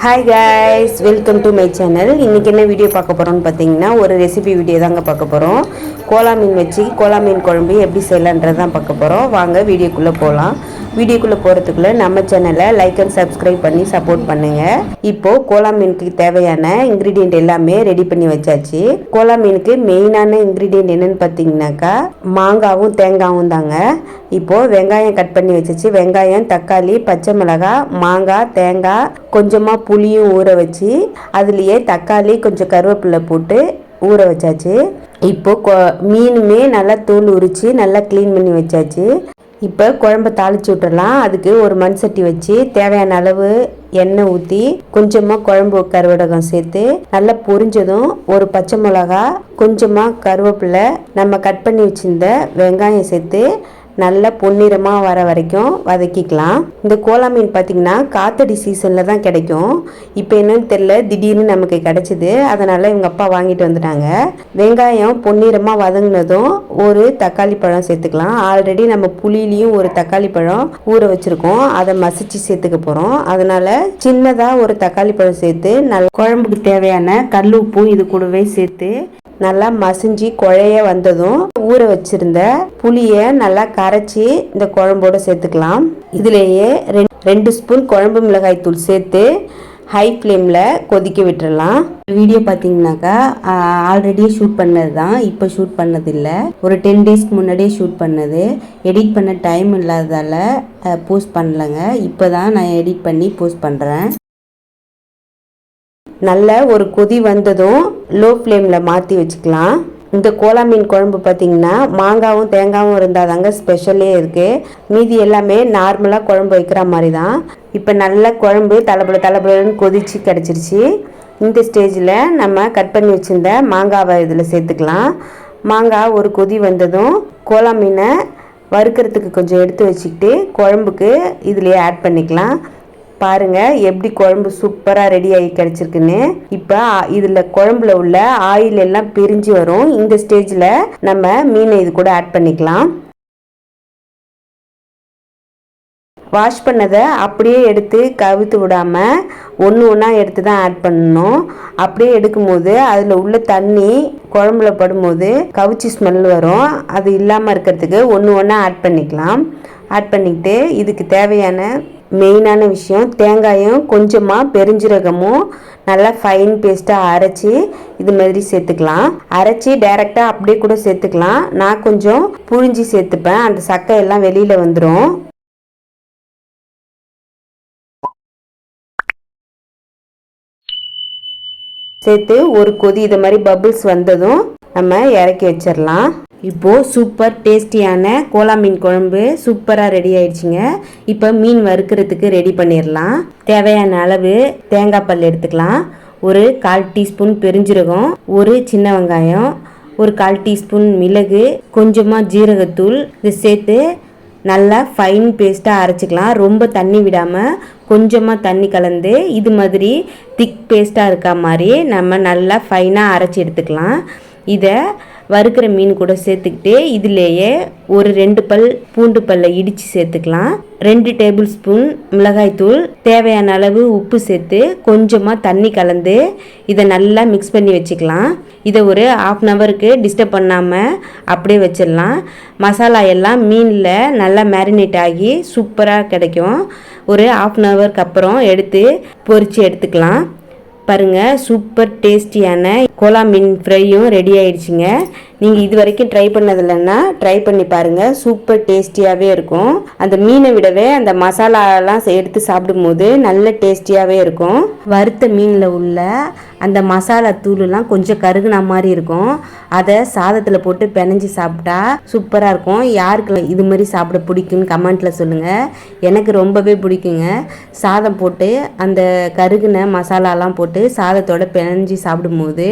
Hi guys welcome to my channel இன்றைக்கி என்ன video பார்க்க போகிறோம்னு பார்த்தீங்கன்னா ஒரு ரெசிபி வீடியோ தாங்க பார்க்க போகிறோம் கோலா மீன் வச்சு கோலா மீன் குழம்பு எப்படி செய்யலான்றது தான் பார்க்க போகிறோம் வாங்க வீடியோக்குள்ளே போகலாம் வீடியோக்குள்ளே போகிறதுக்குள்ளே நம்ம சேனலை லைக் அண்ட் சப்ஸ்கிரைப் பண்ணி சப்போர்ட் பண்ணுங்கள் இப்போது கோலா மீனுக்கு தேவையான இன்க்ரீடியன்ட் எல்லாமே ரெடி பண்ணி வச்சாச்சு. கோலா மீனுக்கு மெயினான இன்க்ரீடியன்ட் என்னன்னு பார்த்தீங்கன்னாக்கா மாங்காவும் தேங்காவும் தாங்க. இப்போது வெங்காயம் கட் பண்ணி வச்சாச்சு. வெங்காயம் தக்காளி பச்சை மிளகாய் மாங்காய் தேங்காய் கொஞ்சமாக புளியும் ஊற வச்சு அதுலேயே தக்காளி கொஞ்சம் கருவேப்பிலை போட்டு ஊற வச்சாச்சு. இப்போ கொ மீனுமே நல்லா தோல் உரித்து நல்லா க்ளீன் பண்ணி வச்சாச்சு. இப்போ குழம்ப தாளிச்சு விட்டுறலாம். அதுக்கு ஒரு மண் சட்டி வச்சு தேவையான அளவு எண்ணெய் ஊற்றி கொஞ்சமாக குழம்பு கருவடகம் சேர்த்து நல்லா பொரிஞ்சதும் ஒரு பச்சை மிளகா கொஞ்சமாக கருவேப்பிலை நம்ம கட் பண்ணி வச்சுருந்த வெங்காயம் சேர்த்து நல்லா பொன்னிறமாக வர வரைக்கும் வதக்கிக்கலாம். இந்த கோலா மீன் பார்த்திங்கன்னா காத்தடி சீசனில் தான் கிடைக்கும். இப்போ என்னன்னு தெரில திடீர்னு நமக்கு கிடைச்சிது. அதனால் இவங்க அப்பா வாங்கிட்டு வந்துட்டாங்க. வெங்காயம் பொன்னிறமாக வதங்கினதும் ஒரு தக்காளி பழம் சேர்த்துக்கலாம். ஆல்ரெடி நம்ம புளியிலையும் ஒரு தக்காளி பழம் ஊற வச்சுருக்கோம். அதை மசிச்சு சேர்த்துக்க போகிறோம் அதனால் சின்னதாக ஒரு தக்காளி பழம் சேர்த்து நல்ல குழம்புக்கு தேவையான கல் உப்பும் இது கூடவே சேர்த்து நல்லா மசிஞ்சு குழைய வந்ததும் ஊற வச்சிருந்த புளியை நல்லா கரைச்சி இந்த குழம்போட சேர்த்துக்கலாம். இதுலேயே ரெண்டு ஸ்பூன் குழம்பு மிளகாய் தூள் சேர்த்து ஹை ஃப்ளேமில் கொதிக்க விட்டுறலாம். வீடியோ பார்த்தீங்கன்னாக்கா ஆல்ரெடி ஷூட் பண்ணது தான். இப்போ ஷூட் பண்ணதில்லை. ஒரு டென் டேஸ்க்கு முன்னாடியே ஷூட் பண்ணது. எடிட் பண்ண டைம் இல்லாததால் போஸ்ட் பண்ணலைங்க. இப்போ தான் நான் எடிட் பண்ணி போஸ்ட் பண்ணுறேன் நல்ல ஒரு கொதி வந்ததும் லோ ஃப்ளேமில் மாற்றி வச்சுக்கலாம். இந்த கோலா மீன் குழம்பு பார்த்தீங்கன்னா மாங்காவும் தேங்காவும் இருந்தால் தாங்க ஸ்பெஷலே இருக்குது மீதி எல்லாமே நார்மலாக குழம்பு வைக்கிற மாதிரி தான் இப்போ நல்ல குழம்பு தலைப்பட தலைப்படன்னு கொதிச்சு கிடச்சிருச்சு. இந்த ஸ்டேஜில் நம்ம கட் பண்ணி வச்சுருந்த மாங்காவை இதில் சேர்த்துக்கலாம். மாங்காய் ஒரு கொதி வந்ததும் கோலா மீனை வறுக்கிறதுக்கு கொஞ்சம் எடுத்து வச்சுக்கிட்டு குழம்புக்கு இதுலேயே ஆட் பண்ணிக்கலாம். பாருங்கள் எப்படி குழம்பு சூப்பராக ரெடி ஆகி கிடச்சிருக்குன்னு. இப்போ இதில் குழம்புல உள்ள ஆயில் எல்லாம் பிரிஞ்சு வரும். இந்த ஸ்டேஜில் நம்ம மீனை இது கூட ஆட் பண்ணிக்கலாம். வாஷ் பண்ணதை அப்படியே எடுத்து கவித்து விடாமல் ஒன்று ஒன்றா எடுத்து தான் ஆட் பண்ணணும். அப்படியே எடுக்கும்போது அதில் உள்ள தண்ணி குழம்புல படும்போது கவிச்சி ஸ்மெல் வரும். அது இல்லாமல் இருக்கிறதுக்கு ஒன்று ஒன்றா ஆட் பண்ணிக்கலாம். ஆட் பண்ணிக்கிட்டு இதுக்கு தேவையான மெயினான விஷயம் தேங்காயும் கொஞ்சமாக பெருஞ்சீரகமும் நல்லா ஃபைன் பேஸ்ட்டாக அரைச்சி இது மாதிரி சேர்த்துக்கலாம். அரைச்சி டைரெக்டாக அப்படியே கூட சேர்த்துக்கலாம். நான் கொஞ்சம் புழிஞ்சி சேர்த்துப்பேன். அந்த சக்கை எல்லாம் வெளியில் வந்துடும் சேர்த்து ஒரு கொதி இது மாதிரி பபுள்ஸ் வந்ததும் நம்ம இறக்கி வச்சிடலாம் இப்போது சூப்பர் டேஸ்டியான கோலா மீன் குழம்பு சூப்பராக ரெடி ஆயிடுச்சுங்க. இப்போ மீன் வறுக்கிறதுக்கு ரெடி பண்ணிடலாம். தேவையான அளவு தேங்காய் பல் எடுத்துக்கலாம். ஒரு கால் டீஸ்பூன் பெருஞ்சீரகம் ஒரு சின்ன வெங்காயம் ஒரு கால் டீஸ்பூன் மிளகு கொஞ்சமாக ஜீரகத்தூள். இது சேர்த்து நல்லா ஃபைன் பேஸ்ட்டாக அரைச்சிக்கலாம். ரொம்ப தண்ணி விடாமல் கொஞ்சமாக தண்ணி கலந்து இது மாதிரி திக் பேஸ்ட்டாக இருக்க மாதிரி நம்ம நல்லா ஃபைனாக அரைச்சி எடுத்துக்கலாம். இதை வறுக்கிற மீன் கூட சேர்த்துக்கிட்டு இதுலேயே ஒரு ரெண்டு பல் பூண்டு பல்லை இடித்து சேர்த்துக்கலாம். ரெண்டு டேபிள் ஸ்பூன் மிளகாய்த்தூள் தேவையான அளவு உப்பு சேர்த்து கொஞ்சமாக தண்ணி கலந்து இதை நல்லா மிக்ஸ் பண்ணி வச்சுக்கலாம். இதை ஒரு ஆஃப் அன் ஹவருக்கு டிஸ்டர்ப் பண்ணாமல் அப்படியே வச்சிடலாம். மசாலா எல்லாம் மீனில் நல்லா மேரினேட் ஆகி சூப்பராக கிடைக்கும். ஒரு ஆஃப் அன் ஹவருக்கு அப்புறம் எடுத்து பொறிச்சு எடுத்துக்கலாம். பாருங்கள் சூப்பர் டேஸ்டியான கோலா மீன் ஃப்ரையும் ரெடி ஆயிடுச்சுங்க. நீங்கள் இது வரைக்கும் ட்ரை பண்ணதில்லைன்னா ட்ரை பண்ணி பாருங்கள் சூப்பர் டேஸ்டியாகவே இருக்கும். அந்த மீனை விடவே அந்த மசாலாலாம் எடுத்து சாப்பிடும்போது நல்ல டேஸ்டியாகவே இருக்கும். வறுத்த மீனில் உள்ள அந்த மசாலா தூளுலாம் கொஞ்சம் கருகுன மாதிரி இருக்கும். அதை சாதத்தில் போட்டு பிணைஞ்சி சாப்பிட்டா சூப்பராக இருக்கும். யாருக்கு இது மாதிரி சாப்பிட பிடிக்குன்னு கமெண்ட்டில் சொல்லுங்கள் எனக்கு ரொம்பவே பிடிக்குங்க. சாதம் போட்டு அந்த கருகுன மசாலாலாம் போட்டு சாதத்தோட பிணைஞ்சி சாப்பிடும்போது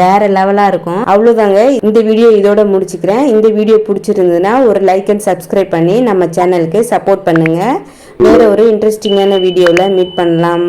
வேறு லெவலாக இருக்கும். அவ்வளோதாங்க இந்த இந்த வீடியோ இதோட முடிச்சுக்கிறேன். இந்த வீடியோ பிடிச்சிருந்ததுன்னா ஒரு லைக் அண்ட் சப்ஸ்கிரைப் பண்ணி நம்ம சேனலுக்கு சப்போர்ட் பண்ணுங்கள் வேறு ஒரு இன்ட்ரெஸ்டிங்கான வீடியோவில் மீட் பண்ணலாம்.